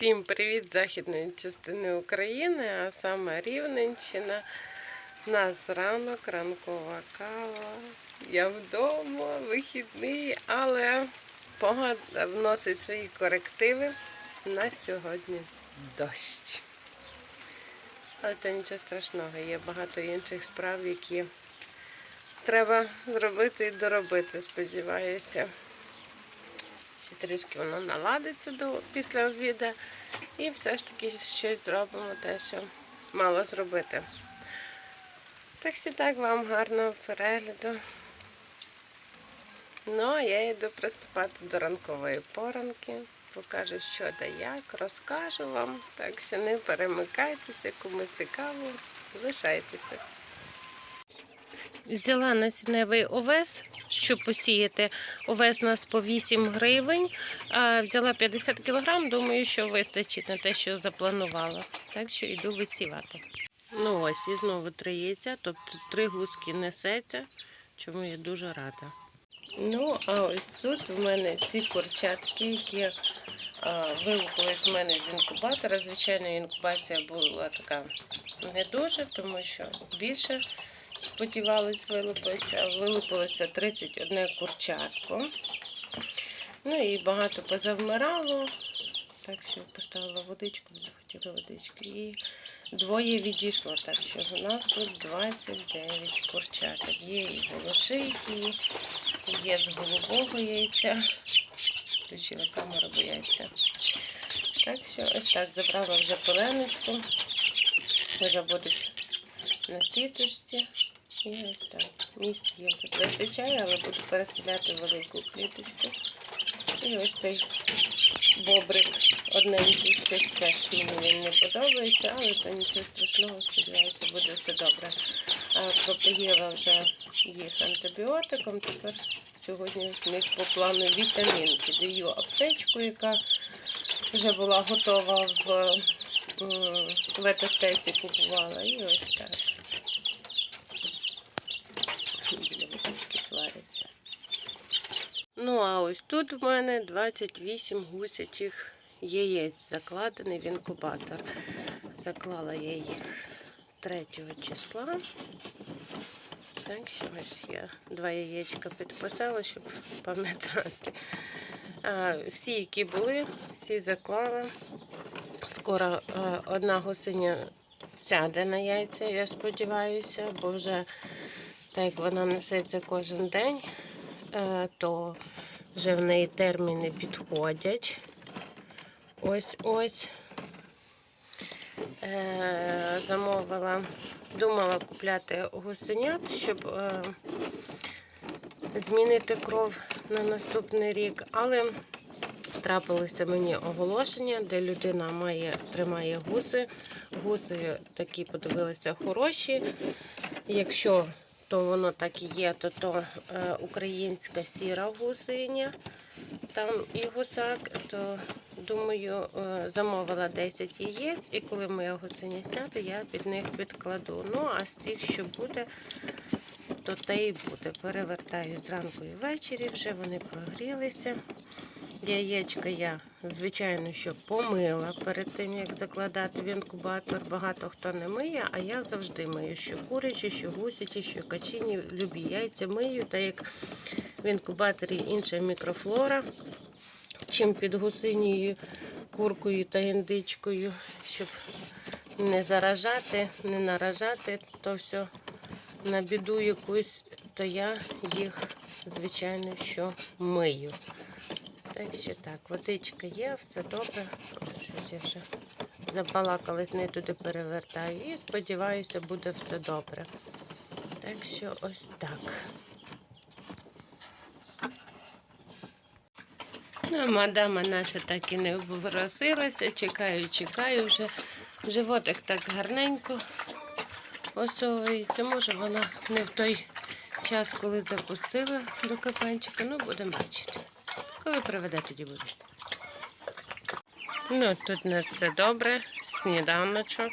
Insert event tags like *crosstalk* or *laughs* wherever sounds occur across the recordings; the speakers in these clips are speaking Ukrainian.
Всім привіт західної частини України, а саме Рівненщина. У нас ранок, ранкова кава. Я вдома, вихідний, але погода вносить свої корективи. На сьогодні дощ. Але то нічого страшного, є багато інших справ, які треба зробити і доробити, сподіваюся. Ще трішки воно наладиться до, після обіду. І все ж таки щось зробимо, те, що мало зробити. Так що так, вам гарного перегляду. Ну, а я йду приступати до ранкової поранки. Покажу, що да як, розкажу вам. Так що не перемикайтеся, кому цікаво, лишайтеся. Взяла насінневий овес, щоб посіяти. Овес у нас по 8 гривень. Взяла 50 кг, думаю, що вистачить на те, що запланувала. Так що йду висівати. Ну ось, і знову три яйця, тобто три гуски несеться, чому я дуже рада. Ну, а ось тут в мене ці курчатки, які а, вилупились в мене з інкубатора. Звичайно, інкубація була така не дуже, тому що більше сподівались вилупитися, а вилупилося 31 курчатко. Ну і багато позавмирало. Так що поставила водичку, захотіла водички. І двоє відійшло. Так що у нас тут 29 курчаток. Є і голошийки, є з голубого яйця. Включила камеру, бо яйця. Так що ось так забрала вже поленочку. Вже будуть на сіточці. І ось так. Місць їм тут вистачає, але буду переселяти велику кліточку. І ось той бобрик одненький, щось теж мені він не подобається, але то нічого страшного, сподіваюся, буде все добре. Пропоїла вже їх антибіотиком. Тепер сьогодні з них по плану вітамінки. Даю аптечку, яка вже була готова в м, ветотеці купувала. І ось так. Ну, а ось тут в мене 28 гусячих яєць закладений в інкубатор. Заклала я їх 3 числа. Так що ось я два яєчка підписала, щоб пам'ятати. Всі, які були, всі заклала. Скоро е, одна гусеня сяде на яйця, я сподіваюся, бо вже так вона несеться кожен день, то вже в неї терміни підходять. Ось ось. Е, замовила, думала купляти гусенят, щоб е, змінити кров на наступний рік, але трапилося мені оголошення, де людина має, тримає гуси. Гуси такі подивилися хороші. Якщо то воно так і є, то то е, українська сіра гусиня, там і гусак, то думаю, е, замовила 10 яєць, і коли моя гусеня сяде, я під них підкладу. Ну, а з тих, що буде, то те і буде. Перевертаю зранку і ввечері, вже вони прогрілися. Яєчка я, звичайно, що помила перед тим, як закладати в інкубатор. Багато хто не миє, а я завжди мию, що курячі, що гусячі, що качині, любі яйця мию, так як в інкубаторі інша мікрофлора, чим під гусинею, куркою та індичкою, щоб не заражати, не наражати, то все на біду якусь, то я їх, звичайно, що мию. Так що так, водичка є, все добре. Щось я вже забалакалась, не туди перевертаю. І сподіваюся, буде все добре. Так що ось так. Ну, мадама наша так і не обворосилася. Чекаю, чекаю вже. Животик так гарненько осовується. Може вона не в той час, коли запустила до капанчика. Ну, будемо бачити. Коли приведе, тоді буде. Ну, тут у нас все добре. Сніданочок.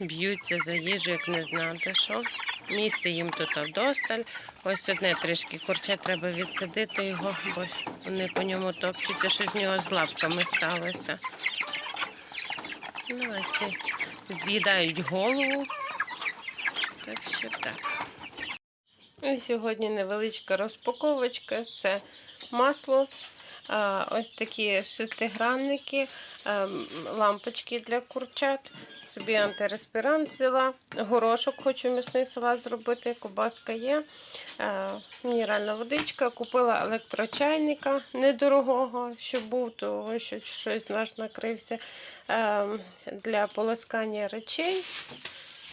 Б'ються за їжу, як не знати що. Місце їм тут вдосталь. Ось одне трішки курча треба відсадити його, бо Вони по ньому топчуться, що з нього з лапками сталося. Ну, а ці з'їдають голову. Так що так. І сьогодні невеличка розпаковочка. Це масло. Ось такі шестигранники, лампочки для курчат. Собі антиреспірант взяла. Горошок хочу м'ясний салат зробити. Кобаска є. Мінеральна водичка. Купила електрочайника недорогого, щоб був, того що щось наш накрився для полоскання речей.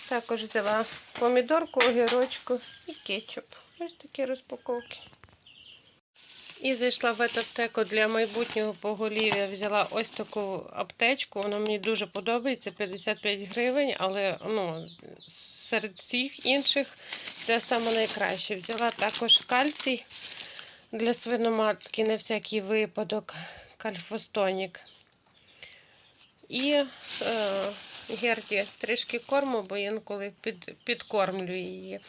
Також взяла помідорку, огірочку і кетчуп. Ось такі розпаковки. І зайшла в аптеку для майбутнього поголів'я. Взяла ось таку аптечку. Вона мені дуже подобається. 55 гривень, але ну, серед всіх інших це саме найкраще. Взяла також кальцій для свиноматки на всякий випадок. Кальфостонік. І е, Герді трішки корму, бо інколи під, підкормлюю її.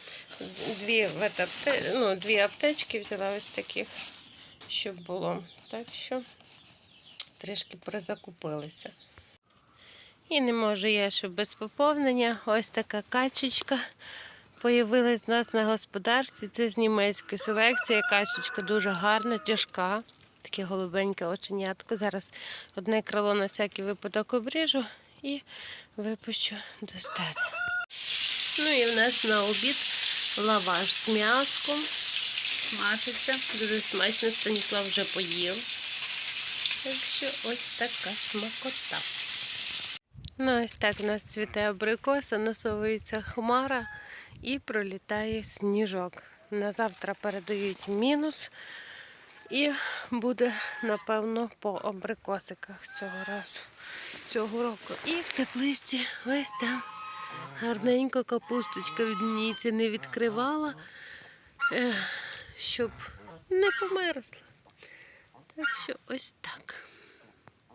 Дві, ветапте, ну, дві аптечки взяла ось таких, щоб було. Так що трішки призакупилися. І не можу я, щоб без поповнення. Ось така качечка. Появилась в нас на господарстві. Це з німецької селекції. Качечка дуже гарна, тяжка. Таке голубеньке оченятко. Зараз одне крило на всякий випадок обріжу і випущу до стади. Ну і в нас на обід лаваш з м'яском. Смажиться. Дуже смачно, Станіслав вже поїв. Так що ось така смакота. Ну, ось так у нас цвіте абрикоса, насовується хмара і пролітає сніжок. На завтра передають мінус. І буде, напевно, по абрикосиках цього разу, цього року. І в тепличці ось там гарненько капусточка від мені не відкривала, щоб не померзла. Так що ось так.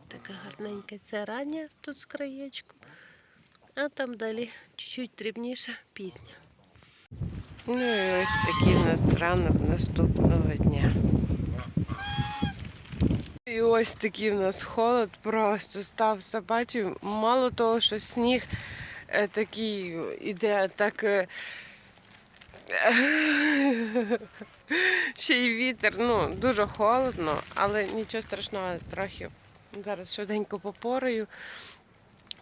Така гарненька ця рання тут з краєчку, а там далі чуть-чуть дрібніша пізня. Ну і ось такий у нас ранок наступного дня. І ось такий в нас холод просто став собачий. Мало того, що сніг е, такий іде так. *laughs* Ще й вітер, ну, дуже холодно, але нічого страшного, трохи зараз швиденько попорою.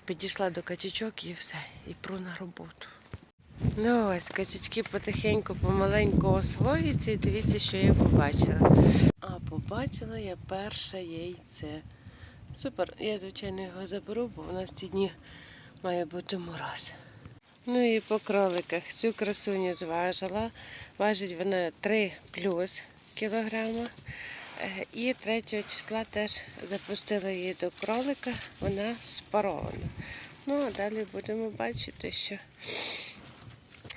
Підійшла до качечок і все, і пру на роботу. Ну ось, качечки потихеньку, помаленьку освоюються і дивіться, що я побачила. А побачила я перше яйце. Супер, я, звичайно, його заберу, бо у нас ці дні має бути мороз. Ну і по кроликах цю красуню зважила. Важить вона 3 плюс кілограма. Е, І 3 числа теж запустила її до кролика, вона спарована. Ну, а далі будемо бачити, що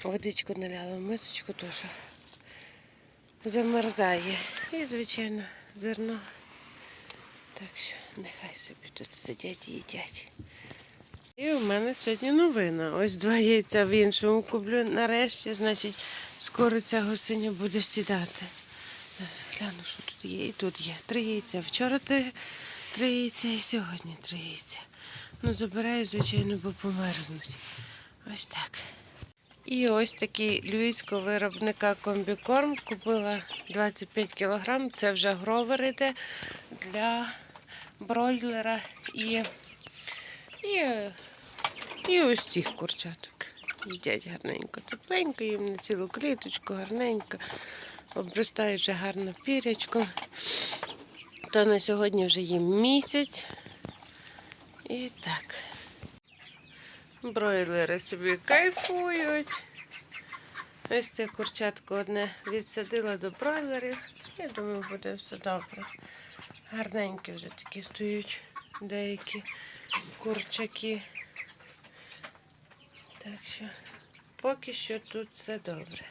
водичку наляла в мисочку, що замерзає. І, звичайно, зерно. Так що нехай собі тут сидять і їдять. І у мене сьогодні новина. Ось два яйця в іншому куплю. Нарешті, значить, скоро ця гусеня буде сідати. Гляну, що тут є. І тут є. Три яйця. Вчора три яйця і сьогодні три яйця. Ну, забираю, звичайно, бо померзнуть. Ось так. І ось такий львівського виробника комбікорм. Купила 25 кг. Це вже гровер іде для бройлера і, і, і ось цих курчаток. Їдять гарненько, тепленько, їм на цілу кліточку, гарненько. Обростають вже гарно пірячком. То на сьогодні вже їм місяць. І так. Бройлери собі кайфують. Ось це курчатко одне відсадила до бройлерів. Я думаю, буде все добре. Гарненькі вже такі стоять деякі курчаки. Так що поки що тут все добре.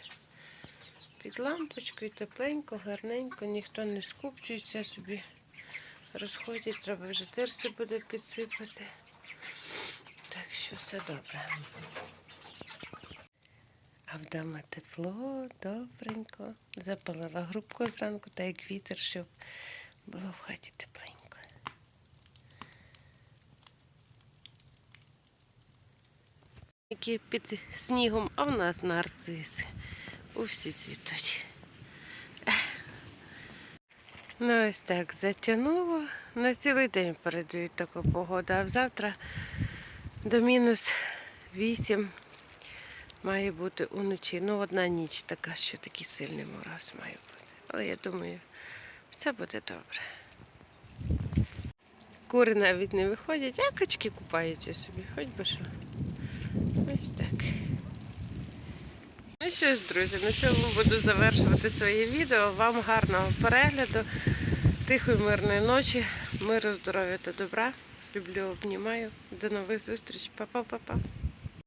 Під лампочкою тепленько, гарненько, ніхто не скупчується собі. Розходять, треба вже тирси буде підсипати. Так що все добре. А вдома тепло, добренько. Запалила грубку зранку, та як вітер, щоб Було в хаті тепленько. Які під снігом, а в нас нарциси. У всі цвітуть. Ну, ось так затягнуло. На цілий день передають таку погоду, а завтра до мінус 8 має бути уночі. Ну, одна ніч така, що такий сильний мороз має бути. Але я думаю, все буде добре. Кури навіть не виходять, а качки купаються собі, хоч би що. Ось так. Ну що ж, друзі, на цьому буду завершувати своє відео. Вам гарного перегляду, тихої мирної ночі, миру, здоров'я та добра. Люблю, обнімаю. До нових зустріч. Па-па-па-па.